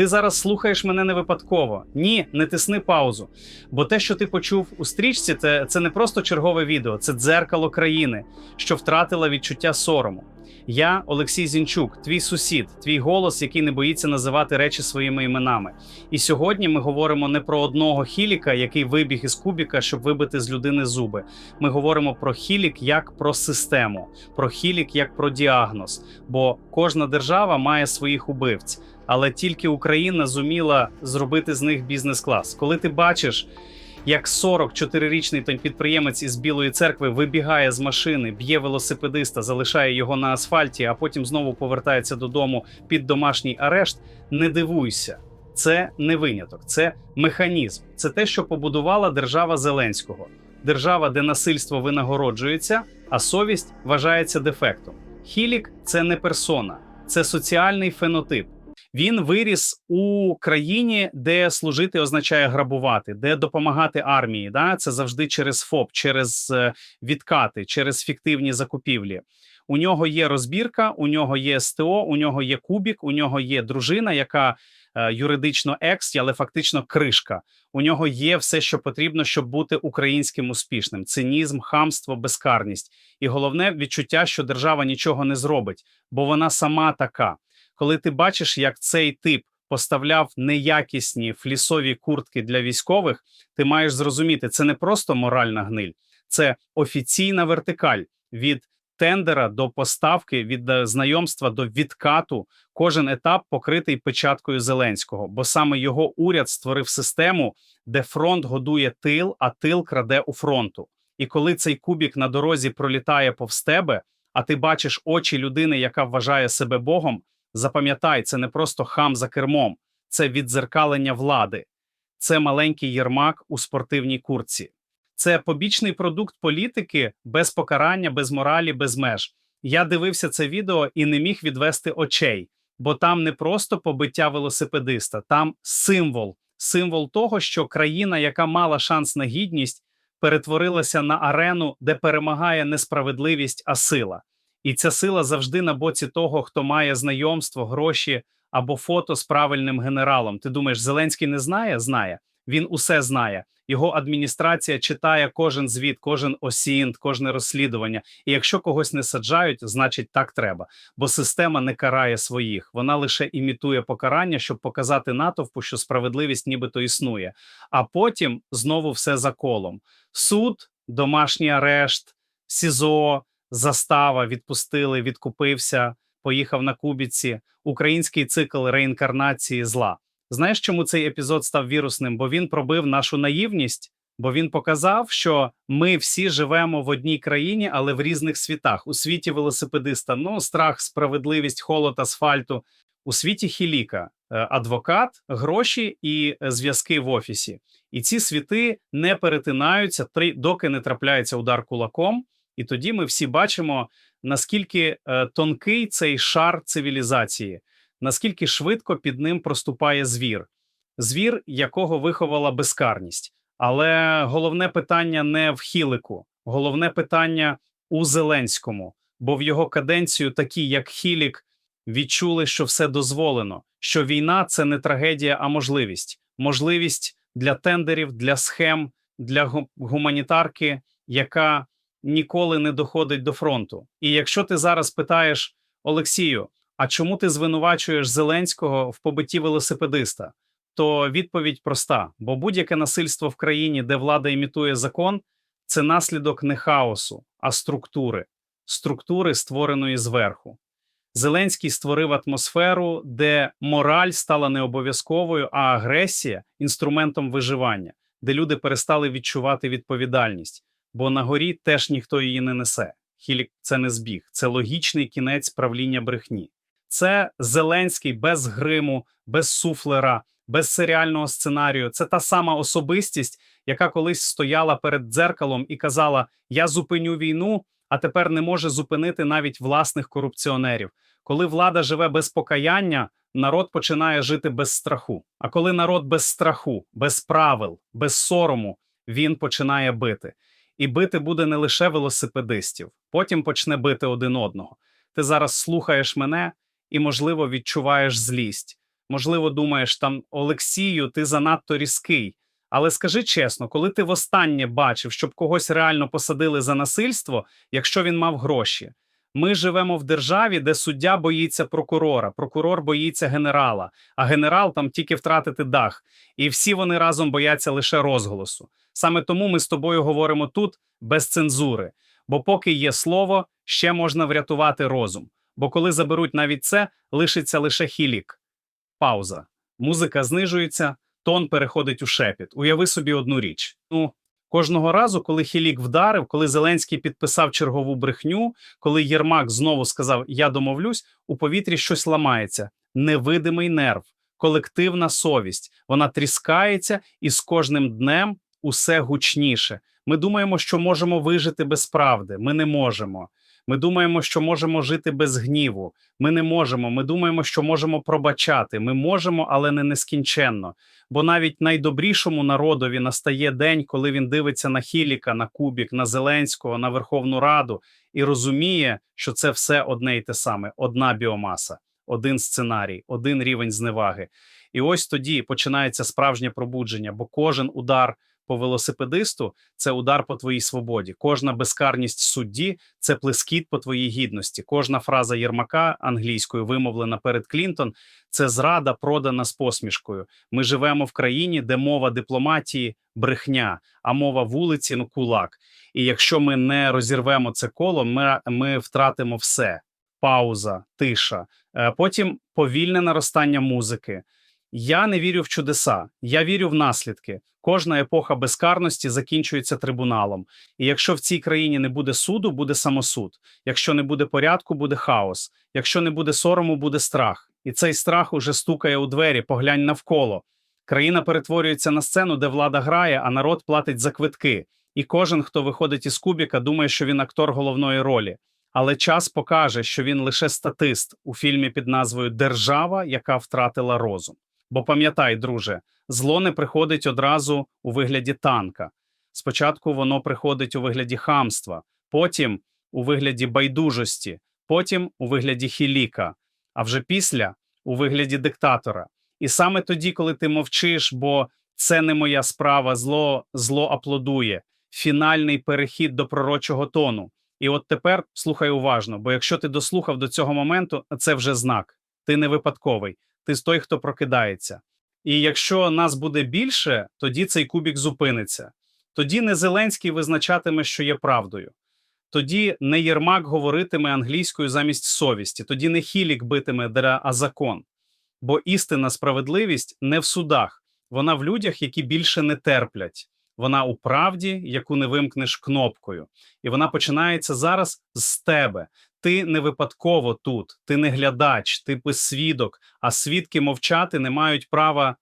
Ти зараз слухаєш мене не випадково. Ні, не тисни паузу. Бо те, що ти почув у стрічці, це, це не просто чергове відео, це дзеркало країни, що втратила відчуття сорому. Я, Олексій Зінчук, твій сусід, твій голос, який не боїться називати речі своїми іменами. І сьогодні ми говоримо не про одного хіліка, який вибіг із кубіка, щоб вибити з людини зуби. Ми говоримо про хілік як про систему, про хілік як про діагноз. Бо кожна держава має своїх убивць, але тільки Україна зуміла зробити з них бізнес-клас. Коли ти бачиш. Як 44-річний той підприємець із Білої церкви вибігає з машини, б'є велосипедиста, залишає його на асфальті, а потім знову повертається додому під домашній арешт. Не дивуйся, це не виняток, це механізм. Це те, що побудувала держава Зеленського, держава, де насильство винагороджується, а совість вважається дефектом. Хілік це не персона, це соціальний фенотип. Він виріс у країні, де служити означає грабувати, де допомагати армії. Да? Це завжди через ФОП, через е, відкати, через фіктивні закупівлі. У нього є розбірка, у нього є СТО, у нього є кубік, у нього є дружина, яка е, юридично екс, але фактично кришка. У нього є все, що потрібно, щоб бути українським успішним: цинізм, хамство, безкарність. І головне відчуття, що держава нічого не зробить, бо вона сама така коли ти бачиш, як цей тип поставляв неякісні флісові куртки для військових, ти маєш зрозуміти, це не просто моральна гниль, це офіційна вертикаль від тендера до поставки, від е, знайомства до відкату. Кожен етап покритий печаткою Зеленського, бо саме його уряд створив систему, де фронт годує тил, а тил краде у фронту. І коли цей кубік на дорозі пролітає повз тебе, а ти бачиш очі людини, яка вважає себе Богом. Запам'ятай, це не просто хам за кермом, це віддзеркалення влади, це маленький єрмак у спортивній куртці, це побічний продукт політики без покарання, без моралі, без меж. Я дивився це відео і не міг відвести очей, бо там не просто побиття велосипедиста, там символ, символ того, що країна, яка мала шанс на гідність, перетворилася на арену, де перемагає несправедливість, а сила. І ця сила завжди на боці того, хто має знайомство, гроші або фото з правильним генералом. Ти думаєш, Зеленський не знає? Знає. Він усе знає. Його адміністрація читає кожен звіт, кожен осінт, кожне розслідування. І якщо когось не саджають, значить так треба. Бо система не карає своїх, вона лише імітує покарання, щоб показати натовпу, що справедливість нібито існує. А потім знову все за колом: суд, домашній арешт, СІЗО застава, відпустили, відкупився, поїхав на кубіці. Український цикл реінкарнації зла. Знаєш, чому цей епізод став вірусним? Бо він пробив нашу наївність, бо він показав, що ми всі живемо в одній країні, але в різних світах. У світі велосипедиста ну страх, справедливість, холод, асфальту. У світі хіліка, е, адвокат, гроші і е, зв'язки в офісі. І ці світи не перетинаються, доки не трапляється удар кулаком. І тоді ми всі бачимо, наскільки е, тонкий цей шар цивілізації, наскільки швидко під ним проступає звір, звір, якого виховала безкарність. Але головне питання не в Хілику, головне питання у Зеленському, бо в його каденцію такі, як Хілік, відчули, що все дозволено, що війна це не трагедія, а можливість. Можливість для тендерів, для схем, для гуманітарки, яка ніколи не доходить до фронту. І якщо ти зараз питаєш Олексію, а чому ти звинувачуєш Зеленського в побитті велосипедиста? То відповідь проста: бо будь-яке насильство в країні, де влада імітує закон, це наслідок не хаосу, а структури, структури, створеної зверху. Зеленський створив атмосферу, де мораль стала не обов'язковою, а агресія інструментом виживання, де люди перестали відчувати відповідальність бо на горі теж ніхто її не несе. Хілік це не збіг, це логічний кінець правління брехні. Це Зеленський без гриму, без суфлера, без серіального сценарію. Це та сама особистість, яка колись стояла перед дзеркалом і казала: Я зупиню війну, а тепер не може зупинити навіть власних корупціонерів. Коли влада живе без покаяння, народ починає жити без страху. А коли народ без страху, без правил, без сорому, він починає бити і бити буде не лише велосипедистів, потім почне бити один одного. Ти зараз слухаєш мене і, можливо, відчуваєш злість, Можливо, думаєш, там Олексію, ти занадто різкий. Але скажи чесно, коли ти востаннє бачив, щоб когось реально посадили за насильство, якщо він мав гроші? Ми живемо в державі, де суддя боїться прокурора, прокурор боїться генерала, а генерал там тільки втратити дах. І всі вони разом бояться лише розголосу. Саме тому ми з тобою говоримо тут без цензури. Бо поки є слово, ще можна врятувати розум. Бо коли заберуть навіть це, лишиться лише хілік. Пауза. Музика знижується, тон переходить у шепіт. Уяви собі одну річ. Ну, кожного разу, коли Хілік вдарив, коли Зеленський підписав чергову брехню, коли Єрмак знову сказав Я домовлюсь, у повітрі щось ламається. Невидимий нерв, колективна совість. Вона тріскається, і з кожним днем усе гучніше. Ми думаємо, що можемо вижити без правди. Ми не можемо. Ми думаємо, що можемо жити без гніву. Ми не можемо. Ми думаємо, що можемо пробачати. Ми можемо, але не нескінченно. Бо навіть найдобрішому народові настає день, коли він дивиться на Хіліка, на Кубік, на Зеленського, на Верховну Раду і розуміє, що це все одне й те саме: одна біомаса, один сценарій, один рівень зневаги. І ось тоді починається справжнє пробудження, бо кожен удар по велосипедисту це удар по твоїй свободі. Кожна безкарність судді це плескіт по твоїй гідності. Кожна фраза Єрмака англійською вимовлена перед Клінтон це зрада, продана з посмішкою. Ми живемо в країні, де мова дипломатії брехня, а мова вулиці ну кулак. І якщо ми не розірвемо це коло, ми, ми втратимо все. Пауза, тиша, Е, потім повільне наростання музики. Я не вірю в чудеса, я вірю в наслідки. Кожна епоха безкарності закінчується трибуналом. І якщо в цій країні не буде суду, буде самосуд. Якщо не буде порядку, буде хаос. Якщо не буде сорому, буде страх. І цей страх уже стукає у двері, поглянь навколо. Країна перетворюється на сцену, де влада грає, а народ платить за квитки. І кожен, хто виходить із кубіка, думає, що він актор головної ролі. Але час покаже, що він лише статист у фільмі під назвою Держава, яка втратила розум. Бо пам'ятай, друже, зло не приходить одразу у вигляді танка. Спочатку воно приходить у вигляді хамства, потім у вигляді байдужості, потім у вигляді хіліка, а вже після у вигляді диктатора. І саме тоді, коли ти мовчиш, бо це не моя справа, зло, зло аплодує, фінальний перехід до пророчого тону. І от тепер слухай уважно, бо якщо ти дослухав до цього моменту, це вже знак. Ти не випадковий, ти з той, хто прокидається. І якщо нас буде більше, тоді цей кубік зупиниться. Тоді не Зеленський визначатиме, що є правдою. Тоді не Єрмак говоритиме англійською замість совісті, тоді не Хілік битиме дера, а закон. Бо істинна справедливість не в судах, вона в людях, які більше не терплять. Вона у правді, яку не вимкнеш кнопкою. І вона починається зараз з тебе. Ти не випадково тут, ти не глядач, ти свідок, а свідки мовчати не мають права